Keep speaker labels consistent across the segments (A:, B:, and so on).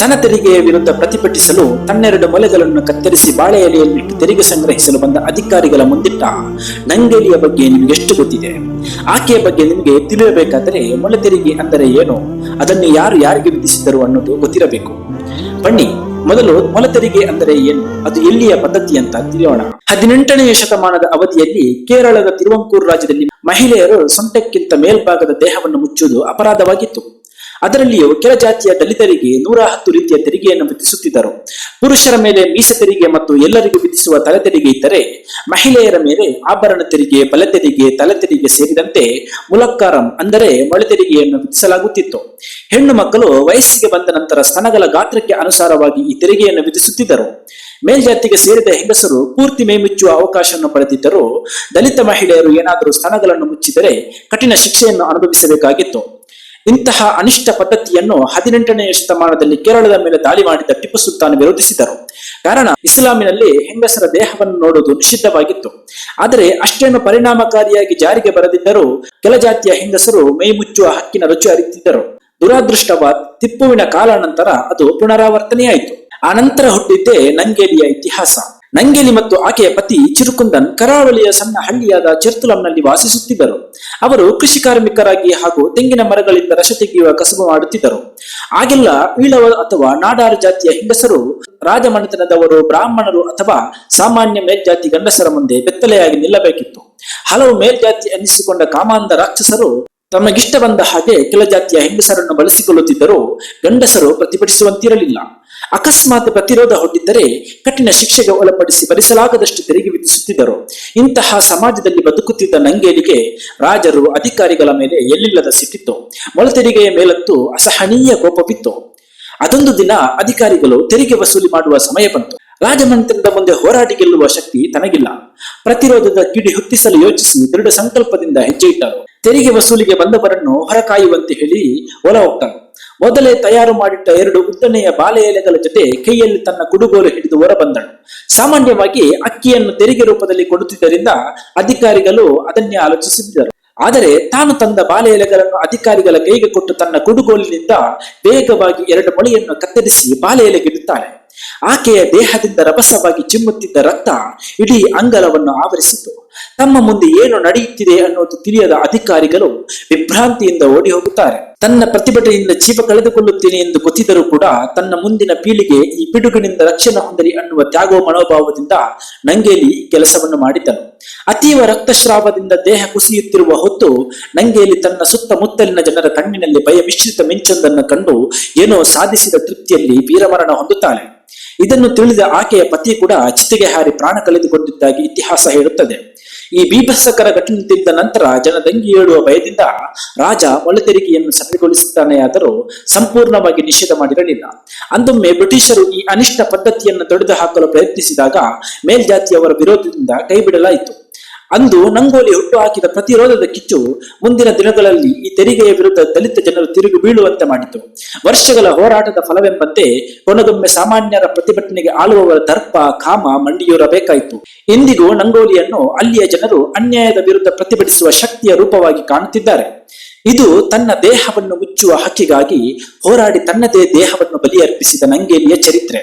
A: ಧನ ತೆರಿಗೆಯ ವಿರುದ್ಧ ಪ್ರತಿಭಟಿಸಲು ತನ್ನೆರಡು ಮೊಲೆಗಳನ್ನು ಕತ್ತರಿಸಿ ಬಾಳೆ ಎಲೆಯಲ್ಲಿಟ್ಟು ತೆರಿಗೆ ಸಂಗ್ರಹಿಸಲು ಬಂದ ಅಧಿಕಾರಿಗಳ ಮುಂದಿಟ್ಟ ನಂಗೇಲಿಯ ಬಗ್ಗೆ ನಿಮಗೆಷ್ಟು ಗೊತ್ತಿದೆ? ಆಕೆಯ ಬಗ್ಗೆ ನಿಮಗೆ ತಿಳಿಯಬೇಕಾದರೆ ಮೊಲೆ ತೆರಿಗೆ ಅಂದರೆ ಏನು? ಅದನ್ನು ಯಾರು ಯಾರಿಗೆ ವಿಧಿಸಿದರು ಅನ್ನೋದು ಗೊತ್ತಿರಬೇಕು. ಬನ್ನಿ, ಮೊದಲು ಮೊಲ ತೆರಿಗೆ ಅಂದರೆ ಏನು? ಅದು ಎಲ್ಲಿಯ ಪದ್ಧತಿ ಅಂತ ತಿಳಿಯೋಣ. ಹದಿನೆಂಟನೆಯ ಶತಮಾನದ ಅವಧಿಯಲ್ಲಿ ಕೇರಳದ ತಿರುವಂಕೂರು ರಾಜ್ಯದಲ್ಲಿ ಮಹಿಳೆಯರು ಸೊಂಟಕ್ಕಿಂತ ಮೇಲ್ಭಾಗದ ದೇಹವನ್ನು ಮುಚ್ಚುವುದು ಅಪರಾಧವಾಗಿತ್ತು. ಅದರಲ್ಲಿಯೂ ಕೆಲ ಜಾತಿಯ ದಲಿತರಿಗೆ ನೂರ ಹತ್ತು ರೀತಿಯ ತೆರಿಗೆಯನ್ನು ವಿಧಿಸುತ್ತಿದ್ದರು. ಪುರುಷರ ಮೇಲೆ ಮೀಸ ತೆರಿಗೆ ಮತ್ತು ಎಲ್ಲರಿಗೂ ವಿಧಿಸುವ ತಲೆ ತೆರಿಗೆ ಇದ್ದರೆ, ಮಹಿಳೆಯರ ಮೇಲೆ ಆಭರಣ ತೆರಿಗೆ, ಬಲ ತೆರಿಗೆ, ತಲೆ ತೆರಿಗೆ ಸೇರಿದಂತೆ ಮುಲಕ್ಕಾರಂ ಅಂದರೆ ಮೊಳೆ ತೆರಿಗೆಯನ್ನು ವಿಧಿಸಲಾಗುತ್ತಿತ್ತು. ಹೆಣ್ಣು ಮಕ್ಕಳು ವಯಸ್ಸಿಗೆ ಬಂದ ನಂತರ ಸ್ತನಗಳ ಗಾತ್ರಕ್ಕೆ ಅನುಸಾರವಾಗಿ ಈ ತೆರಿಗೆಯನ್ನು ವಿಧಿಸುತ್ತಿದ್ದರು. ಮೇಲ್ಜಾತಿಗೆ ಸೇರಿದ ಹೆಂಗಸರು ಪೂರ್ತಿ ಮೇಮಿಚ್ಚುವ ಮುಚ್ಚುವ ಅವಕಾಶವನ್ನು ಪಡೆದಿದ್ದರೂ, ದಲಿತ ಮಹಿಳೆಯರು ಏನಾದರೂ ಸ್ತನಗಳನ್ನು ಮುಚ್ಚಿದರೆ ಕಠಿಣ ಶಿಕ್ಷೆಯನ್ನು ಅನುಭವಿಸಬೇಕಾಗಿತ್ತು. ಇಂತಹ ಅನಿಷ್ಟ ಪದ್ಧತಿಯನ್ನು ಹದಿನೆಂಟನೆಯ ಶತಮಾನದಲ್ಲಿ ಕೇರಳದ ಮೇಲೆ ದಾಳಿ ಮಾಡಿದ ಟಿಪ್ಪು ಸುಲ್ತಾನ್ ವಿರೋಧಿಸಿದರು. ಕಾರಣ, ಇಸ್ಲಾಮಿನಲ್ಲಿ ಹೆಂಗಸರ ದೇಹವನ್ನು ನೋಡುವುದು ನಿಷಿದ್ಧವಾಗಿತ್ತು. ಆದರೆ, ಅಷ್ಟೇನು ಪರಿಣಾಮಕಾರಿಯಾಗಿ ಜಾರಿಗೆ ಬರದಿದ್ದರೂ ಕೆಲ ಜಾತಿಯ ಹೆಂಗಸರು ಮೈ ಮುಚ್ಚುವ ಹಕ್ಕಿನ ರುಚಿ ಅರಿತಿದ್ದರು. ದುರಾದೃಷ್ಟವಾದ್ ಟಿಪ್ಪುವಿನ ಕಾಲಾನಂತರ ಅದು ಪುನರಾವರ್ತನೆಯಾಯಿತು. ಆ ನಂತರ ಹುಟ್ಟಿದ್ದೇ ನಂಗೇಲಿಯ ಇತಿಹಾಸ. ನಂಗೇಲಿ ಮತ್ತು ಆಕೆಯ ಪತಿ ಚಿರುಕುಂದನ್ ಕರಾವಳಿಯ ಸಣ್ಣ ಹಳ್ಳಿಯಾದ ಚಿರ್ತುಲಂನಲ್ಲಿ ವಾಸಿಸುತ್ತಿದ್ದರು. ಅವರು ಕೃಷಿ ಕಾರ್ಮಿಕರಾಗಿ ಹಾಗೂ ತೆಂಗಿನ ಮರಗಳಿಂದ ರಸ ತೆಗೆಯುವ ಕಸಬು ಮಾಡುತ್ತಿದ್ದರು. ಆಗೆಲ್ಲ ಈಳವ ಅಥವಾ ನಾಡಾರು ಜಾತಿಯ ಹೆಂಗಸರು, ರಾಜಮನೆತನದವರು, ಬ್ರಾಹ್ಮಣರು ಅಥವಾ ಸಾಮಾನ್ಯ ಮೇಲ್ಜಾತಿ ಗಂಡಸರ ಮುಂದೆ ಬೆತ್ತಲೆಯಾಗಿ ನಿಲ್ಲಬೇಕಿತ್ತು. ಹಲವು ಮೇಲ್ಜಾತಿ ಅನ್ನಿಸಿಕೊಂಡ ಕಾಮಾಂಧ ರಾಕ್ಷಸರು ತಮಗಿಷ್ಟ ಬಂದ ಹಾಗೆ ಕೆಲ ಜಾತಿಯ ಹೆಂಗಸರನ್ನು ಬಳಸಿಕೊಳ್ಳುತ್ತಿದ್ದರೂ ಗಂಡಸರು ಪ್ರತಿಭಟಿಸುವಂತಿರಲಿಲ್ಲ. ಅಕಸ್ಮಾತ್ ಪ್ರತಿರೋಧ ಹೊಟ್ಟಿದ್ದರೆ ಕಠಿಣ ಶಿಕ್ಷೆಗೆ ಒಳಪಡಿಸಿ ಭರಿಸಲಾಗದಷ್ಟು ತೆರಿಗೆ ವಿಧಿಸುತ್ತಿದ್ದರು. ಇಂತಹ ಸಮಾಜದಲ್ಲಿ ಬದುಕುತ್ತಿದ್ದ ನಂಗೇಲಿಗೆ ರಾಜರು ಅಧಿಕಾರಿಗಳ ಮೇಲೆ ಎಲ್ಲಿಲ್ಲದ ಸಿಟ್ಟಿತ್ತು. ಮೊಳತೆರಿಗೆಯ ಮೇಲಂತೂ ಅಸಹನೀಯ ಕೋಪವಿತ್ತು. ಅದೊಂದು ದಿನ ಅಧಿಕಾರಿಗಳು ತೆರಿಗೆ ವಸೂಲಿ ಮಾಡುವ ಸಮಯ ಬಂತು. ರಾಜಮಂತ್ರದ ಮುಂದೆ ಹೋರಾಟ ಗೆಲ್ಲುವ ಶಕ್ತಿ ತನಗಿಲ್ಲ. ಪ್ರತಿರೋಧದ ಕಿಡಿ ಹೊತ್ತಿಸಲು ಯೋಚಿಸಿ ದೃಢ ಸಂಕಲ್ಪದಿಂದ ಹೆಜ್ಜೆ ಇಟ್ಟರು ತೆರಿಗೆ ವಸೂಲಿಗೆ ಬಂದವರನ್ನು ಹೊರಕಾಯುವಂತೆ ಹೇಳಿ ಒಲ ಹೋಗ್ತಾನೆ ಮೊದಲೇ ತಯಾರು ಮಾಡಿಟ್ಟ ಎರಡು ಉದ್ದನೆಯ ಬಾಳೆ ಎಲೆಗಳ ಜೊತೆ ಕೈಯಲ್ಲಿ ತನ್ನ ಕುಡುಗೋಲು ಹಿಡಿದು ಹೊರಬಂದನು ಸಾಮಾನ್ಯವಾಗಿ ಅಕ್ಕಿಯನ್ನು ತೆರಿಗೆ ರೂಪದಲ್ಲಿ ಕೊಡುತ್ತಿದ್ದರಿಂದ ಅಧಿಕಾರಿಗಳು ಅದನ್ನೇ ಆಲೋಚಿಸಿದ್ದರು. ಆದರೆ ತಾನು ತಂದ ಬಾಳೆ ಎಲೆಗಳನ್ನು ಅಧಿಕಾರಿಗಳ ಕೈಗೆ ಕೊಟ್ಟು ತನ್ನ ಕುಡುಗೋಲಿನಿಂದ ವೇಗವಾಗಿ ಎರಡು ಮೊಳೆಯನ್ನು ಕತ್ತರಿಸಿ ಬಾಳೆ ಎಲೆಗಿಡುತ್ತಾಳೆ ಆಕೆಯ ದೇಹದಿಂದ ರಭಸವಾಗಿ ಚಿಮ್ಮುತ್ತಿದ್ದ ರಕ್ತ ಇಡೀ ಅಂಗಲವನ್ನು ಆವರಿಸಿತು. ತಮ್ಮ ಮುಂದೆ ಏನು ನಡೆಯುತ್ತಿದೆ ಅನ್ನೋದು ತಿಳಿಯದ ಅಧಿಕಾರಿಗಳು ವಿಭ್ರಾಂತಿಯಿಂದ ಓಡಿ ಹೋಗುತ್ತಾರೆ ತನ್ನ ಪ್ರತಿಭಟನೆಯಿಂದ ಜೀವ ಕಳೆದುಕೊಳ್ಳುತ್ತೇನೆ ಎಂದು ಗೊತ್ತಿದ್ದರೂ ಕೂಡ ತನ್ನ ಮುಂದಿನ ಪೀಳಿಗೆ ಈ ಪಿಡುಗಿನಿಂದ ರಕ್ಷಣೆ ಹೊಂದಲಿ ಅನ್ನುವ ತ್ಯಾಗೋ ಮನೋಭಾವದಿಂದ ನಂಗೇಲಿ ಕೆಲಸವನ್ನು ಮಾಡಿದ್ದನು. ಅತೀವ ರಕ್ತಸ್ರಾವದಿಂದ ದೇಹ ಕುಸಿಯುತ್ತಿರುವ ಹೊತ್ತು ನಂಗೇಲಿ ತನ್ನ ಸುತ್ತಮುತ್ತಲಿನ ಜನರ ಕಣ್ಣಿನಲ್ಲಿ ಭಯ ಮಿಶ್ರಿತ ಮಿಂಚೊಂದನ್ನು ಕಂಡು ಏನೋ ಸಾಧಿಸಿದ ತೃಪ್ತಿಯಲ್ಲಿ ವೀರಮರಣ ಹೊಂದುತ್ತಾಳೆ. ಇದನ್ನು ತಿಳಿದ ಆಕೆಯ ಪತಿ ಕೂಡ ಚಿತೆಗೆ ಹಾರಿ ಪ್ರಾಣ ಕಳೆದುಕೊಂಡಿದ್ದಾಗಿ ಇತಿಹಾಸ ಹೇಳುತ್ತದೆ. ಈ ಬೀಭತ್ಸಕರ ಘಟನೆಯಿಂದ ನಂತರ ಜನ ದಂಗಿ ಭಯದಿಂದ ರಾಜ ಮೊಳೆತೆರಿಗೆಯನ್ನು ಆದರೂ ಸಂಪೂರ್ಣವಾಗಿ ನಿಷೇಧ ಮಾಡಿರಲಿಲ್ಲ. ಅಂದೊಮ್ಮೆ ಬ್ರಿಟಿಷರು ಈ ಅನಿಷ್ಟ ಪದ್ಧತಿಯನ್ನು ತೊಡೆದು ಹಾಕಲು ಪ್ರಯತ್ನಿಸಿದಾಗ ಮೇಲ್ಜಾತಿಯವರ ವಿರೋಧದಿಂದ ಕೈಬಿಡಲಾಯಿತು. ಅಂದು ನಂಗೋಲಿ ಹುಟ್ಟು ಹಾಕಿದ ಪ್ರತಿರೋಧದ ಕಿಚ್ಚು ಮುಂದಿನ ದಿನಗಳಲ್ಲಿ ಈ ತೆರಿಗೆಯ ವಿರುದ್ಧ ದಲಿತ ಜನರು ತಿರುಗಿ ಬೀಳುವಂತೆ ಮಾಡಿತು. ವರ್ಷಗಳ ಹೋರಾಟದ ಫಲವೆಂಬಂತೆ ಕೊನೆಗೊಮ್ಮೆ ಸಾಮಾನ್ಯರ ಪ್ರತಿಭಟನೆಗೆ ಆಳುವವರ ದರ್ಪ ಕಾಮ ಮಂಡಿಯೂರಬೇಕಾಯಿತು ಇಂದಿಗೂ ನಂಗೋಲಿಯನ್ನು ಅಲ್ಲಿಯ ಜನರು ಅನ್ಯಾಯದ ವಿರುದ್ಧ ಪ್ರತಿಭಟಿಸುವ ಶಕ್ತಿಯ ರೂಪವಾಗಿ ಕಾಣುತ್ತಿದ್ದಾರೆ. ಇದು ತನ್ನ ದೇಹವನ್ನು ಮುಚ್ಚುವ ಹಕ್ಕಿಗಾಗಿ ಹೋರಾಡಿ ತನ್ನದೇ ದೇಹವನ್ನು ಬಲಿಯರ್ಪಿಸಿದ ನಂಗೇಲಿಯ ಚರಿತ್ರೆ.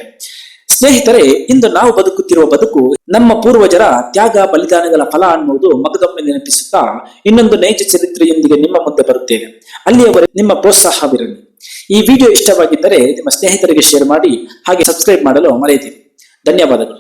A: ಸ್ನೇಹಿತರೆ, ಇಂದು ನಾವು ಬದುಕುತ್ತಿರುವ ಬದುಕು ನಮ್ಮ ಪೂರ್ವಜರ ತ್ಯಾಗ ಬಲಿದಾನಗಳ ಫಲ ಅನ್ನುವುದು ಮಗದೊಮ್ಮೆ ನೆನಪಿಸುತ್ತಾ ಇನ್ನೊಂದು ನೈಜ ಚರಿತ್ರೆಯೊಂದಿಗೆ ನಿಮ್ಮ ಮುಂದೆ ಬರುತ್ತೇನೆ ಅಲ್ಲಿಯವರೆಗೆ ನಿಮ್ಮ ಪ್ರೋತ್ಸಾಹವಿರಲಿ. ಈ ವಿಡಿಯೋ ಇಷ್ಟವಾಗಿದ್ದರೆ ನಿಮ್ಮ ಸ್ನೇಹಿತರಿಗೆ ಶೇರ್ ಮಾಡಿ, ಹಾಗೆ ಸಬ್ಸ್ಕ್ರೈಬ್ ಮಾಡಲು ಮರೆಯದಿರಿ. ಧನ್ಯವಾದಗಳು.